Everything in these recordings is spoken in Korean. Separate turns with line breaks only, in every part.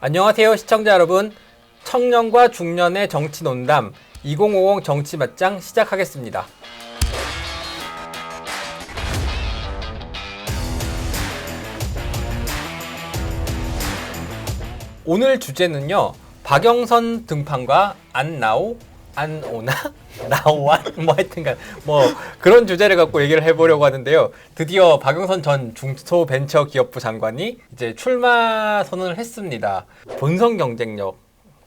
안녕하세요 시청자 여러분 청년과 중년의 정치 논담 2050 정치 맞짱 시작하겠습니다. 오늘 주제는요 박영선 등판과 안나오 안 오나 나오안 뭐 하여튼간 뭐 그런 주제를 갖고 얘기를 해보려고 하는데요 드디어 박영선 전 중소벤처기업부 장관이 이제 출마 선언을 했습니다 본선 경쟁력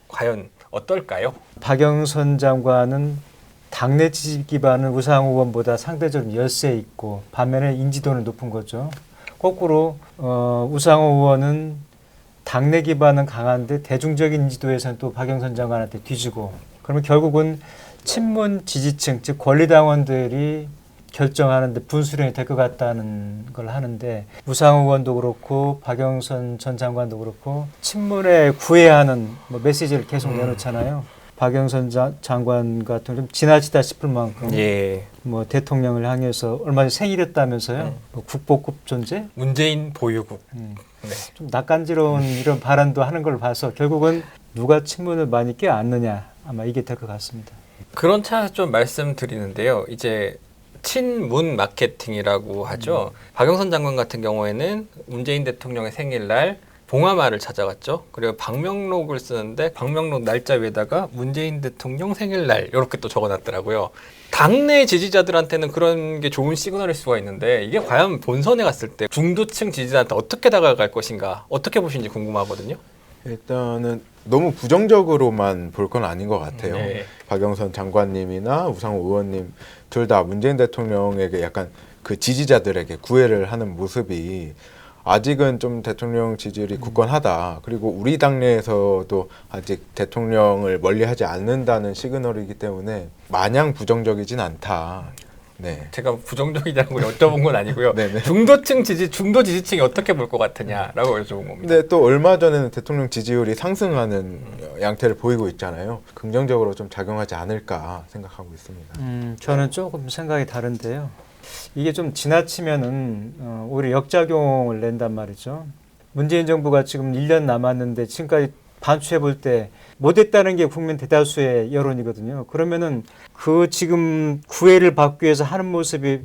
과연 어떨까요?
박영선 장관은 당내 지지 기반은 우상호 의원보다 상대적으로 열세 있고 반면에 인지도는 높은 거죠. 거꾸로 어, 우상호 의원은 당내 기반은 강한데 대중적인 인지도에서는 또 박영선 장관한테 뒤지고 그러면 결국은 친문 지지층 즉 권리당원들이 결정하는데 분수령이 될 것 같다는 걸 하는데 우상호 의원도 그렇고 박영선 전 장관도 그렇고 친문에 구애하는 뭐 메시지를 계속
음.
내놓잖아요. 박영선 자- 장관 같은 좀 지나치다 싶을 만큼
예
뭐 대통령을 향해서 얼마 전에 생일이었다면서요.
네.
뭐 국보급 존재?
문재인 보유국
음.
네.
좀 낯간지러운 이런 발언도 하는 걸 봐서 결국은 누가 친문을 많이 껴안느냐 아마 이게 될 것 같습니다.
그런 차에서 좀 말씀드리는데요. 이제 친문 마케팅이라고 하죠. 박영선 장관 같은 경우에는 문재인 대통령의 생일날 봉화마를 찾아갔죠. 그리고 방명록을 쓰는데 방명록 날짜 위에다가 문재인 대통령 생일날 이렇게 또 적어놨더라고요. 당내 지지자들한테는 그런 게 좋은 시그널일 수가 있는데 이게 과연 본선에 갔을 때 중도층 지지자한테 어떻게 다가갈 것인가 어떻게 보시는지 궁금하거든요.
일단은 너무 부정적으로만 볼 건 아닌 것 같아요.
네.
박영선 장관님이나 우상호 의원님 둘 다 문재인 대통령에게 약간 그 지지자들에게 구애를 하는 모습이 아직은 좀 대통령 지지율이 굳건하다. 그리고 우리 당내에서도 아직 대통령을 멀리하지 않는다는 시그널이기 때문에 마냥 부정적이진 않다. 네.
제가 부정적이냐고 여쭤본 건 아니고요.
네네.
중도층 지지, 중도 지지층이 어떻게 볼 것 같으냐라고 여쭤본 겁니다.
근데 또 얼마 전에는 대통령 지지율이 상승하는 양태를 보이고 있잖아요. 긍정적으로 좀 작용하지 않을까 생각하고 있습니다.
음, 저는 조금 생각이 다른데요. 이게 좀 지나치면은 어, 오히려 역작용을 낸단 말이죠. 문재인 정부가 지금 1년 남았는데 지금까지 반추해 볼 때 못했다는 게 국민 대다수의 여론이거든요. 그러면은 그 지금 구애를 받기 위해서 하는 모습이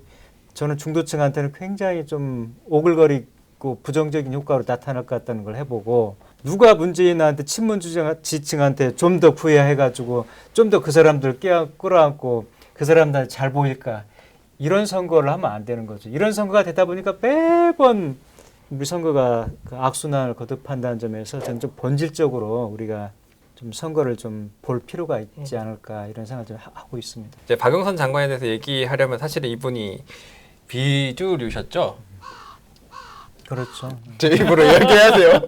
저는 중도층한테는 굉장히 좀 오글거리고 부정적인 효과로 나타날 것 같다는 걸 해보고 누가 문재인한테 친문 지층한테 좀 더 구애해가지고 좀 더 그 사람들 깨 끌어안고 그 사람들 잘 보일까 이런 선거를 하면 안 되는 거죠. 이런 선거가 되다 보니까 매번 우리 선거가 그 악순환을 거듭한다는 점에서 저는 좀 본질적으로 우리가 좀 선거를 좀 볼 필요가 있지 않을까 이런 생각을 좀 하- 하고 있습니다.
이제 박영선 장관에 대해서 얘기하려면 사실은 이분이 비주류셨죠.
그렇죠.
제 입으로 이야기해야돼요.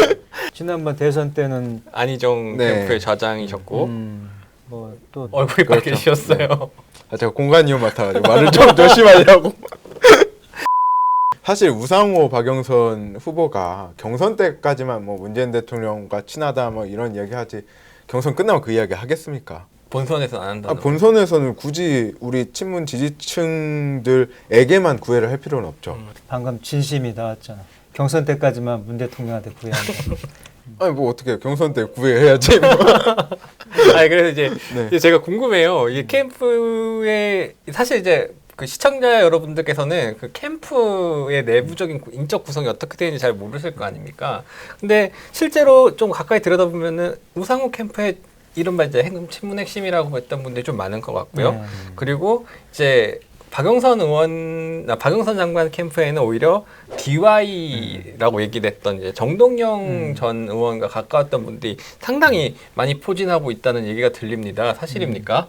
지난번 대선 때는
안희정
네.
캠프의 좌장이셨고
음, 뭐또
얼굴이
그렇죠.
빨개지셨어요.
아, 제가 공간 이용 맡아가지고 말을 좀 조심하려고. 사실 우상호 박영선 후보가 경선 때까지만 뭐 문재인 대통령과 친하다 뭐 이런 이야기하지 경선 끝나면 그 이야기 하겠습니까?
본선에서는 안
아,
한다는.
본선에서는 굳이 우리 친문 지지층들에게만 구애를 할 필요는 없죠.
음.
방금 진심이 나왔잖아. 경선 때까지만 문 대통령한테 구애한다.
아니 뭐 어떻게 경선 때 구애해야지. 뭐.
아니 그래서 이제,
네.
이제 제가 궁금해요. 이게 캠프에 사실 이제 그 시청자 여러분들께서는 그 캠프의 내부적인 구- 인적 구성이 어떻게 되는지 잘 모르실 거 아닙니까? 근데 실제로 좀 가까이 들여다보면은 우상호 캠프의 이른바 이제 핵, 친문 핵심이라고 했던 분들이 좀 많은 것 같고요.
네.
그리고 이제 박영선 의원, 아, 박영선 장관 캠프에는 오히려 DY라고 얘기됐던 이제 정동영
음.
전 의원과 가까웠던 분들이 상당히 많이 포진하고 있다는 얘기가 들립니다. 사실입니까?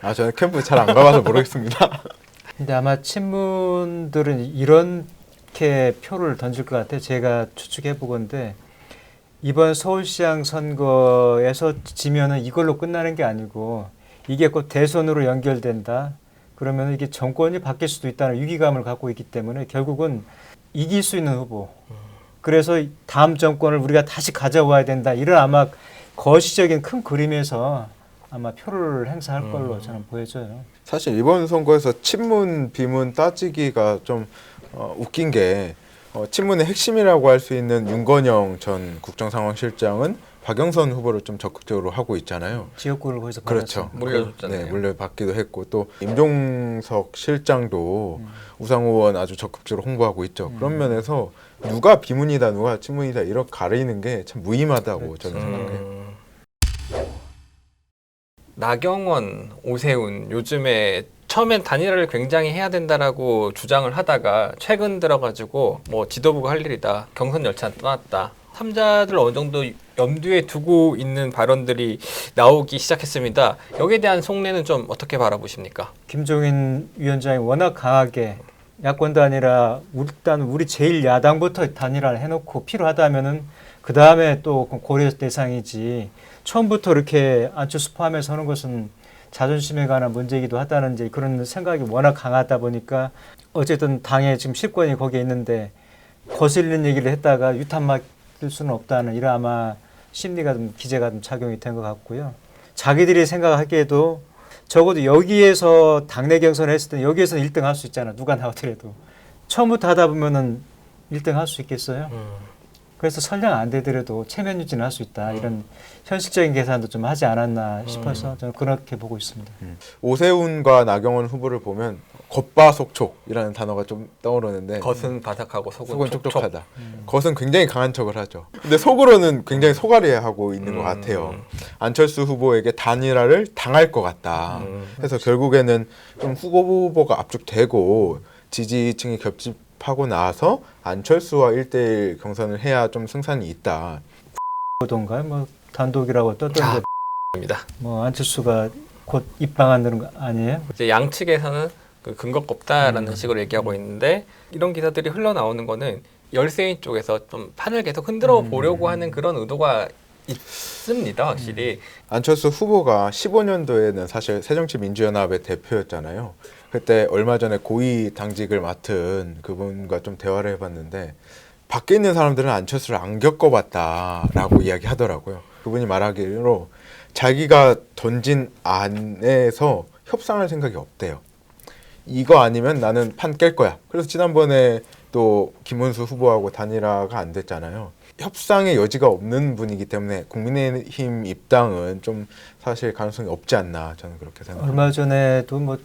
아 저는 캠프 잘 안 가봐서 모르겠습니다.
근데 아마 친문들은 이렇게 표를 던질 것 같아요. 제가 추측해 보건데 이번 서울시장 선거에서 지면은 이걸로 끝나는 게 아니고 이게 곧 대선으로 연결된다. 그러면 이게 정권이 바뀔 수도 있다는 위기감을 갖고 있기 때문에 결국은 이길 수 있는 후보. 그래서 다음 정권을 우리가 다시 가져와야 된다. 이런 아마 거시적인 큰 그림에서 아마 표를 행사할 걸로 저는 보여져요.
사실 이번 선거에서 친문 비문 따지기가 좀 어, 웃긴 게 어, 친문의 핵심이라고 할 수 있는 윤건영 전 국정상황실장은 박영선 후보를 좀 적극적으로 하고 있잖아요.
지역구를 거기서
그렇죠.
받았습니다.
물려줬잖아요.
네, 물려받기도 했고 또 임종석 실장도 우상호 의원 아주 적극적으로 홍보하고 있죠. 그런 면에서 누가 비문이다 누가 친문이다 이렇게 가리는 게 참 무의미하다고 저는 생각해요.
음. 나경원, 오세훈 요즘에 처음엔 단일화를 굉장히 해야 된다라고 주장을 하다가 최근 들어가지고 뭐 지도부가 할 일이다 경선 열차 떠났다 삼자들 어느 정도 염두에 두고 있는 발언들이 나오기 시작했습니다. 여기에 대한 속내는 좀 어떻게 바라보십니까?
김종인 위원장이 워낙 강하게 야권도 아니라 일단 우리 제일 야당부터 단일화를 해놓고 필요하다면은 그 다음에 또 고려 대상이지 처음부터 이렇게 안철수 포함해서 하는 것은 자존심에 관한 문제이기도 하다는 이제 그런 생각이 워낙 강하다 보니까 어쨌든 당에 지금 실권이 거기에 있는데 거슬리는 얘기를 했다가 유탄 맞을 수는 없다는 이런 아마 심리가 좀 기제가 좀 작용이 된 것 같고요. 자기들이 생각하기에도 적어도 여기에서 당내 경선을 했을 때 여기에서는 1등 할 수 있잖아. 누가 나오더라도. 처음부터 하다 보면은 1등 할 수 있겠어요? 그래서 설령 안 되더라도 체면 유지는 할 수 있다. 이런 현실적인 계산도 좀 하지 않았나 싶어서 저는 그렇게 보고 있습니다.
오세훈과 나경원 후보를 보면 겉바속촉이라는 단어가 좀 떠오르는데
겉은 바삭하고 속은,
속은
촉촉.
촉촉하다. 겉은 굉장히 강한 척을 하죠. 근데 속으로는 굉장히 속앓이하고 있는 것
음.
같아요. 안철수 후보에게 단일화를 당할 것 같다.
음.
그래서 결국에는 좀 후보 후보가 압축되고 지지층이 겹집 하고 나서 안철수와 1대1 경선을 해야 좀 승산이 있다.
보던가요? 뭐 단독이라고 떴던데
아. 입니다.
뭐 안철수가 곧 입당하는 거 아니에요?
이제 양측에서는 그 근거가 없다라는 식으로 얘기하고 있는데 이런 기사들이 흘러나오는 거는 열세인 쪽에서 좀 판을 계속 흔들어 보려고 하는 그런 의도가 있습니다, 확실히.
안철수 후보가 15년도에는 사실 새정치민주연합의 대표였잖아요. 그때 얼마 전에 고위 당직을 맡은 그분과 좀 대화를 해봤는데 밖에 있는 사람들은 안철수를 안 겪어봤다라고 이야기하더라고요. 그분이 말하기로 자기가 던진 안에서 협상할 생각이 없대요. 이거 아니면 나는 판 깰 거야. 그래서 지난번에 또 김문수 후보하고 단일화가 안 됐잖아요. 협상의 여지가 없는 분이기 때문에 국민의힘 입당은 좀 사실 가능성이 없지 않나 저는 그렇게 생각합니다.
얼마 전에도 뭐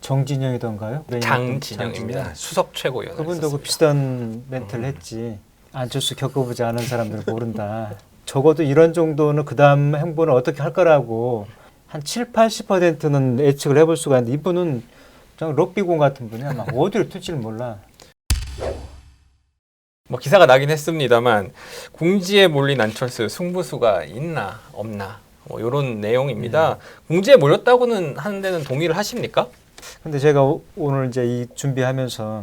정진영이던가요?
장진영입니다.
장진영.
수석 최고위원.
그분도 그 비슷한 멘트를 했지. 안철수 겪어보지 않은 사람들은 모른다. 적어도 이런 정도는 그 다음 행보는 어떻게 할 거라고 한 7, 80%는 예측을 해볼 수가 있는데 이분은 좀 럭비공 같은 분이야. 막 어디를 튈지를 몰라.
뭐 기사가 나긴 했습니다만 궁지에 몰린 안철수 승부수가 있나 없나 뭐 이런 내용입니다. 궁지에 몰렸다고는 하는 데는 동의를 하십니까?
근데 제가 오- 오늘 이제 이 준비하면서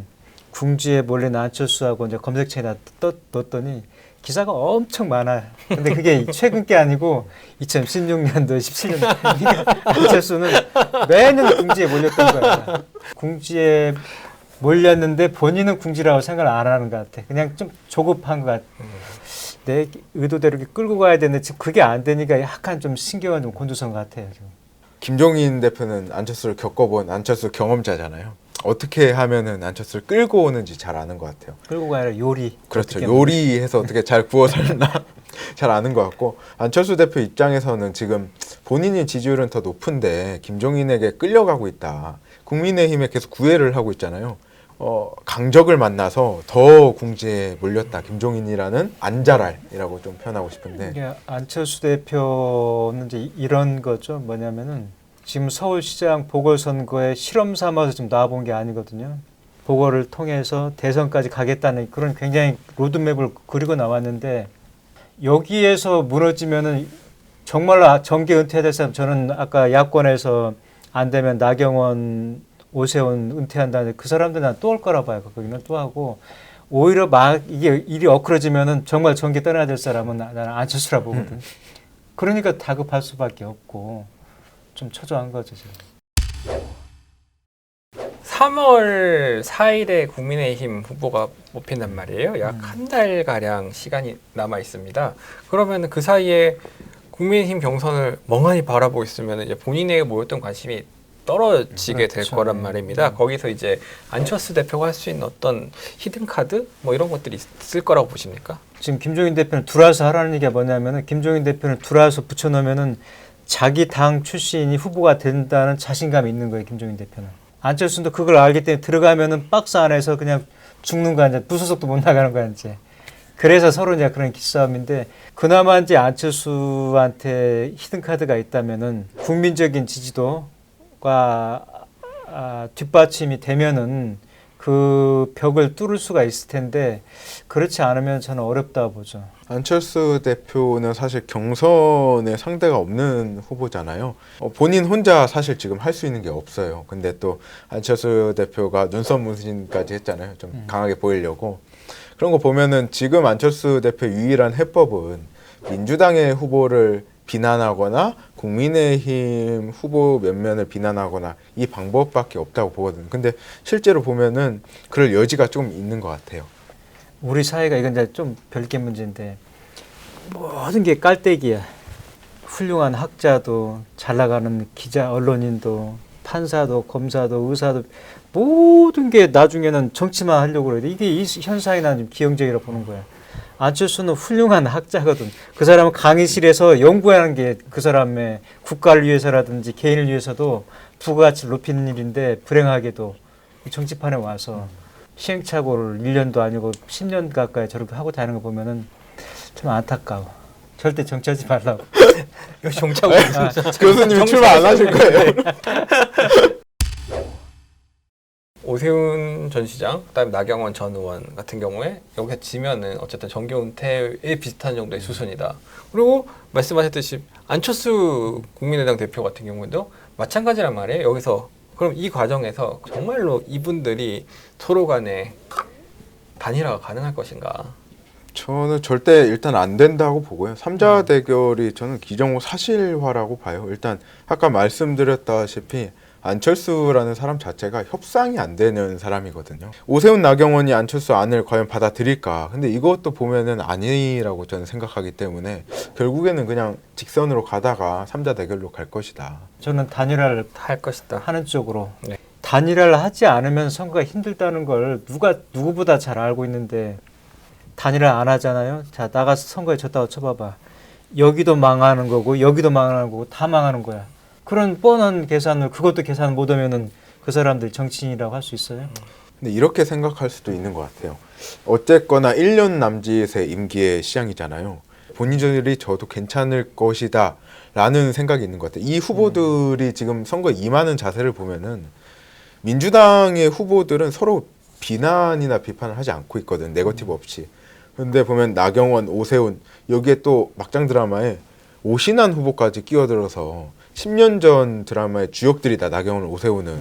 궁지에 몰린 안철수하고 이제 검색창에다 떠, 넣었더니 기사가 엄청 많아요. 근데 그게 최근 게 아니고 2016년도, 17년도. 그러니까 안철수는 매년 궁지에 몰렸던 거야. 궁지에 몰렸는데 본인은 궁지라고 생각을 안 하는 것 같아. 그냥 좀 조급한 것 같아. 내 의도대로 이렇게 끌고 가야 되는데 지금 그게 안 되니까 약간 좀 신경을 좀 곤두선 것 같아요. 지금.
김종인 대표는 안철수를 겪어본 안철수 경험자잖아요. 어떻게 하면은 안철수를 끌고 오는지 잘 아는 것 같아요.
끌고 가야 요리.
그렇죠.
어떻게
요리해서 어떻게 잘 구워 살나 잘 아는 것 같고 안철수 대표 입장에서는 지금 본인의 지지율은 더 높은데 김종인에게 끌려가고 있다. 국민의힘에 계속 구애를 하고 있잖아요. 어, 강적을 만나서 더 궁지에 몰렸다. 김종인이라는 안자랄이라고 좀 표현하고 싶은데
안철수 대표는 이제 이런 거죠. 뭐냐면은 지금 서울시장 보궐선거에 실험 삼아서 좀 나와본 게 아니거든요. 보궐을 통해서 대선까지 가겠다는 그런 굉장히 로드맵을 그리고 나왔는데 여기에서 무너지면은 정말로 아- 정계 은퇴해야 될 사람 저는 아까 야권에서 안 되면 나경원 오세훈 은퇴한다는데 그 사람들 난 또 올 거라 봐요. 거기는 또 하고 오히려 막 이게 일이 엇그러지면은 정말 정계 떠나야 될 사람은 나- 나는 안철수라 보거든. 그러니까 다급할 수밖에 없고 좀 초조한 거죠 지금.
3월 4일에 국민의힘 후보가 뽑힌단 말이에요. 약 한 달 가량 시간이 남아 있습니다. 그러면 그 사이에 국민의힘 경선을 멍하니 바라보고 있으면 이제 본인에게 모였던 관심이 떨어지게 될
그렇죠.
거란
네.
말입니다. 거기서 이제 안철수 대표가 할 수 있는 어떤 히든 카드 뭐 이런 것들이 있을 거라고 보십니까?
지금 김종인 대표는 들어와서 하라는 얘기가 뭐냐면은 김종인 대표는 들어와서 붙여놓으면은 자기 당 출신이 후보가 된다는 자신감이 있는 거예요. 김종인 대표는. 안철수도 그걸 알기 때문에 들어가면은 박스 안에서 그냥 죽는 거야. 이제 무소속도 못 나가는 거야 이제. 그래서 서로 이제 그런 기싸움인데 그나마 이제 안철수한테 히든 카드가 있다면은 국민적인 지지도 가 아, 뒷받침이 되면은 그 벽을 뚫을 수가 있을 텐데 그렇지 않으면 저는 어렵다고 보죠.
안철수 대표는 사실 경선에 상대가 없는 후보잖아요. 어, 본인 혼자 사실 지금 할 수 있는 게 없어요. 근데 또 안철수 대표가 눈썹 문신까지 했잖아요. 좀 강하게 보이려고. 그런 거 보면은 지금 안철수 대표 유일한 해법은 민주당의 후보를 비난하거나 국민의힘 후보 몇 면을 비난하거나 이 방법밖에 없다고 보거든요. 근데 실제로 보면은 그럴 여지가 좀 있는 것 같아요.
우리 사회가 이건 이제 좀 별개 문제인데 모든 게 깔때기야. 훌륭한 학자도 잘 나가는 기자, 언론인도 판사도 검사도 의사도 모든 게 나중에는 정치만 하려고 그래. 이게 이 현상이 나는 좀 기형적이라고 보는 거야. 안철수는 훌륭한 학자거든. 그 사람은 강의실에서 연구하는 게 그 사람의 국가를 위해서라든지 개인을 위해서도 부가가치를 높이는 일인데 불행하게도 이 정치판에 와서 시행착오를 1년도 아니고 10년 가까이 저렇게 하고 다니는 거 보면은 좀 안타까워. 절대 정치하지 말라고.
이거 정착
아,
교수님이 출마 안 하실 거예요.
오세훈 전 시장, 그다음에 나경원 전 의원 같은 경우에 여기서 지면은 어쨌든 정계 은퇴에 비슷한 정도의 수순이다. 그리고 말씀하셨듯이 안철수 국민의당 대표 같은 경우에도 마찬가지란 말이에요. 여기서 그럼 이 과정에서 정말로 이분들이 서로 간에 단일화가 가능할 것인가?
저는 절대 일단 안 된다고 보고요. 삼자 대결이 저는 기정호 사실화라고 봐요. 일단 아까 말씀드렸다시피 안철수라는 사람 자체가 협상이 안 되는 사람이거든요. 오세훈 나경원이 안철수 안을 과연 받아들일까? 근데 이것도 보면은 아니라고 저는 생각하기 때문에 결국에는 그냥 직선으로 가다가 삼자 대결로 갈 것이다.
저는 단일화를
할 것이다.
하는 쪽으로
네.
단일화를 하지 않으면 선거가 힘들다는 걸 누가 누구보다 잘 알고 있는데 단일화 안 하잖아요. 자 나가서 선거에 졌다고 쳐봐봐. 여기도 망하는 거고 여기도 망하는 거고 다 망하는 거야. 그런 뻔한 계산을 그것도 계산 못하면은 그 사람들 정치인이라고 할 수 있어요.
근데 이렇게 생각할 수도 있는 것 같아요. 어쨌거나 1년 남짓의 임기의 시장이잖아요. 본인들이 저도 괜찮을 것이다 라는 생각이 있는 것 같아요. 이 후보들이 지금 선거에 임하는 자세를 보면은 민주당의 후보들은 서로 비난이나 비판을 하지 않고 있거든. 네거티브 없이. 근데 보면 나경원, 오세훈 여기에 또 막장 드라마에 오신환 후보까지 끼어들어서 10년 전 드라마의 주역들이 다. 나경원, 오세훈은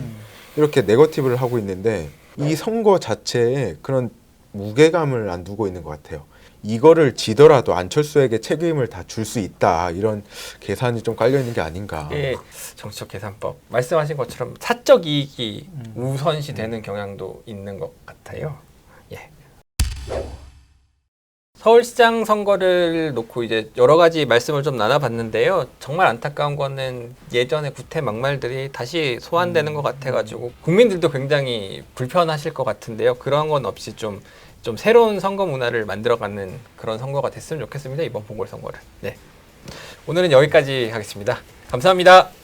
이렇게 네거티브를 하고 있는데 이 선거 자체에 그런 무게감을 안 두고 있는 것 같아요. 이거를 지더라도 안철수에게 책임을 다 줄 수 있다 이런 계산이 좀 깔려 있는 게 아닌가.
이게 정치적 계산법 말씀하신 것처럼 사적 이익이 우선시 되는 경향도 있는 것 같아요. 예. 서울시장 선거를 놓고 이제 여러 가지 말씀을 좀 나눠봤는데요. 정말 안타까운 거는 예전의 구태 막말들이 다시 소환되는 것 같아가지고 국민들도 굉장히 불편하실 것 같은데요. 그런 건 없이 좀, 좀 새로운 선거 문화를 만들어가는 그런 선거가 됐으면 좋겠습니다. 이번 보궐선거를. 네. 오늘은 여기까지 하겠습니다. 감사합니다.